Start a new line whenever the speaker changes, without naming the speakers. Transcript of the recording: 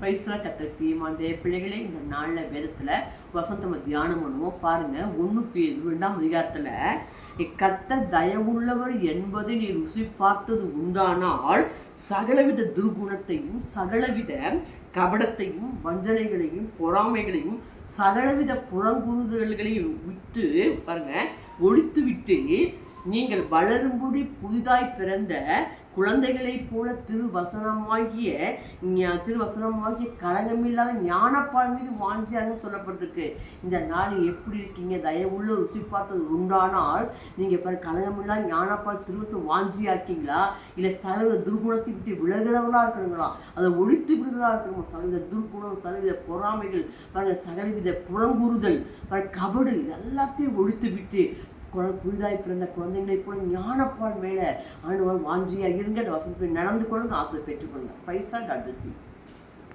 பைசா கத்திரிப்பியமா தேவ பிள்ளைகளே இந்த நாளில் வேதத்தில் வசந்தம தியானம் பண்ணுவோம். பாருங்கள் ஒன்று பேர் ரெண்டாம் அதிகாரத்தில் கத்த தயவுள்ளவர் என்பதை நீ ருசி பார்த்தது உண்டானால் சகலவித துர்குணத்தையும் சகலவித கபடத்தையும் வஞ்சனைகளையும் பொறாமைகளையும் சகலவித புறங்குறுதல்களையும் விட்டு பாருங்கள் ஒழித்து விட்டு நீங்கள் வளரும்படி புதிதாய் பிறந்த குழந்தைகளைப் போல திருவசனமாகிய திருவசனமாகிய களங்கமில்லாத ஞானப்பால் மீது வாங்கியாருன்னு சொல்லப்பட்டிருக்கு. இந்த நாள் எப்படி இருக்கீங்க? தயவுள்ள ருசி பார்த்தது உண்டானால் நீங்கள் பாரு கலகமில்லாத ஞானப்பால் திருவசம் வாஞ்சியாக்கீங்களா இல்லை சகல துர்குணத்தை விட்டு விலகிறவளாக இருக்கணுங்களா? அதை ஒழித்து விடுகிறதா இருக்கணுமா? சகலவித துர்குணம் சலவித பொறாமைகள் பாருங்கள் சகலவித புறங்குறுதல் பாருங்க கபடு எல்லாத்தையும் ஒழித்து விட்டு புதிதாய் பிறந்த குழந்தைங்களை போல ஞானப்பால் மேலே ஆண்டவர் வாஞ்சியாக இருங்க வசதி நடந்து கொள்ளுங்க ஆசை பெற்றுக்கொள்ளுங்க பைசா காட்.